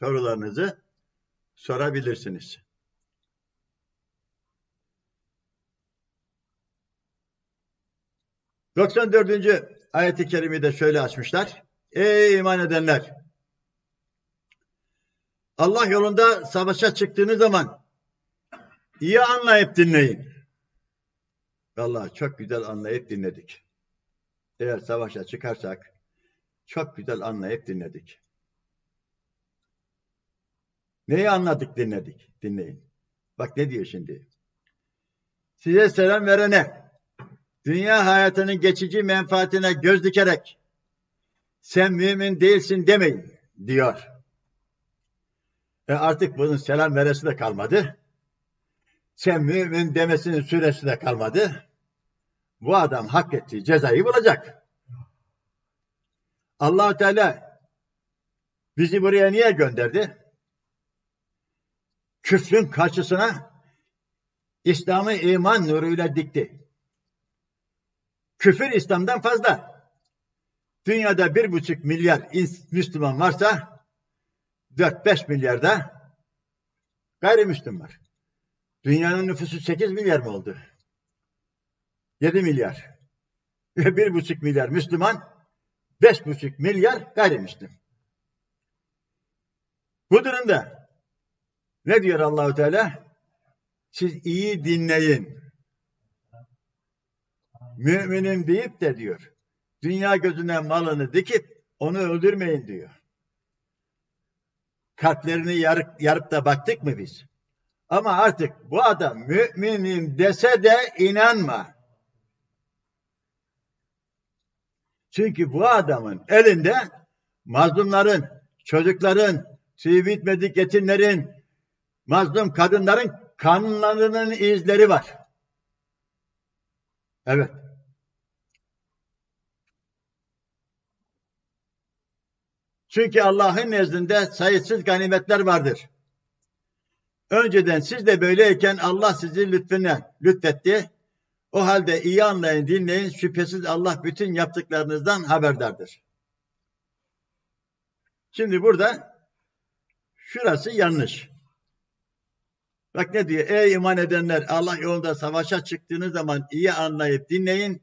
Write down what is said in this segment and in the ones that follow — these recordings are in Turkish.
sorularınızı sorabilirsiniz. Doksan dördüncü ayeti kerimeyi de şöyle açmışlar. Ey iman edenler! Allah yolunda savaşa çıktığınız zaman iyi anlayıp dinleyin. Vallahi çok güzel anlayıp dinledik. Eğer savaşa çıkarsak çok güzel anlayıp dinledik. Neyi anladık dinledik? Dinleyin. Bak ne diyor şimdi. Size selam verene dünya hayatının geçici menfaatine göz dikerek sen mümin değilsin demeyin diyor. E artık bunun selam veresi de kalmadı. Sen mümin demesinin süresi de kalmadı. Bu adam hak ettiği cezayı bulacak. allah Teala bizi buraya niye gönderdi? Küfrün karşısına İslam'ı iman nuruyla dikti. Küfür İslam'dan fazla. Dünyada bir buçuk milyar Müslüman varsa 4-5 milyarda gayrimüslim var. Dünyanın nüfusu 8 milyar mı oldu? 7 milyar. Ve bir buçuk milyar Müslüman, beş buçuk milyar gayrimüslim. Bu durumda ne diyor Allahu Teala? Siz iyi dinleyin. Müminim deyip de diyor. Dünya gözüne malını dikip onu öldürmeyin diyor. Kalplerini yarıp, yarıp da baktık mı biz? Ama artık bu adam müminim dese de inanma. Çünkü bu adamın elinde mazlumların, çocukların, tüy bitmedik yetimlerin, mazlum kadınların kanlarının izleri var. Evet. Çünkü Allah'ın nezdinde sayısız ganimetler vardır. Önceden siz de böyleyken Allah sizi lütfüne lütfetti. O halde iyi anlayın, dinleyin. Şüphesiz Allah bütün yaptıklarınızdan haberdardır. Şimdi burada şurası yanlış. Bak ne diyor? Ey iman edenler Allah yolunda savaşa çıktığınız zaman iyi anlayıp dinleyin.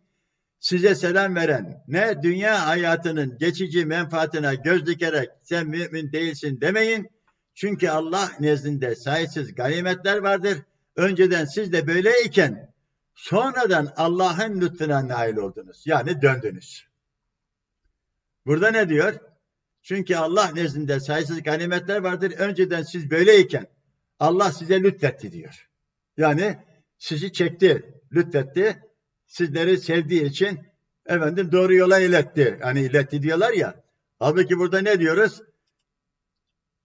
Size selam veren ne dünya hayatının geçici menfaatine göz dikerek sen mümin değilsin demeyin. Çünkü Allah nezdinde sayısız ganimetler vardır. Önceden siz de böyleyken sonradan Allah'ın lütfuna nail oldunuz. Yani döndünüz. Burada ne diyor? Çünkü Allah nezdinde sayısız ganimetler vardır. Önceden siz böyleyken Allah size lütfetti diyor. Yani sizi çekti, lütfetti. Sizleri sevdiği için efendim doğru yola iletti. Hani iletti diyorlar ya. Halbuki burada ne diyoruz?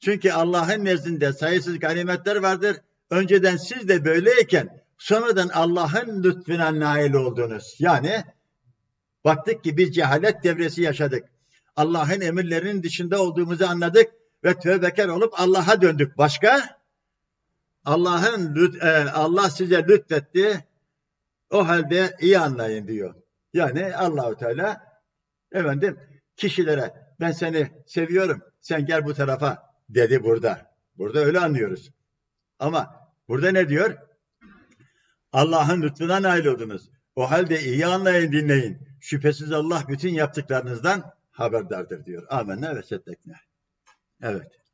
Çünkü Allah'ın nezdinde sayısız ganimetler vardır. Önceden siz de böyleyken sonradan Allah'ın lütfüne nail oldunuz. Yani baktık ki biz cehalet devresi yaşadık. Allah'ın emirlerinin dışında olduğumuzu anladık ve tövbekar olup Allah'a döndük. Başka? Allah'ın e, Allah size lütfetti. O halde iyi anlayın diyor. Yani Allahu Teala efendim kişilere ben seni seviyorum. Sen gel bu tarafa dedi burada. Burada öyle anlıyoruz. Ama burada ne diyor? Allah'ın lütfuna nail oldunuz. O halde iyi anlayın, dinleyin. Şüphesiz Allah bütün yaptıklarınızdan haberdardır diyor. Amenna ve settekne. Evet.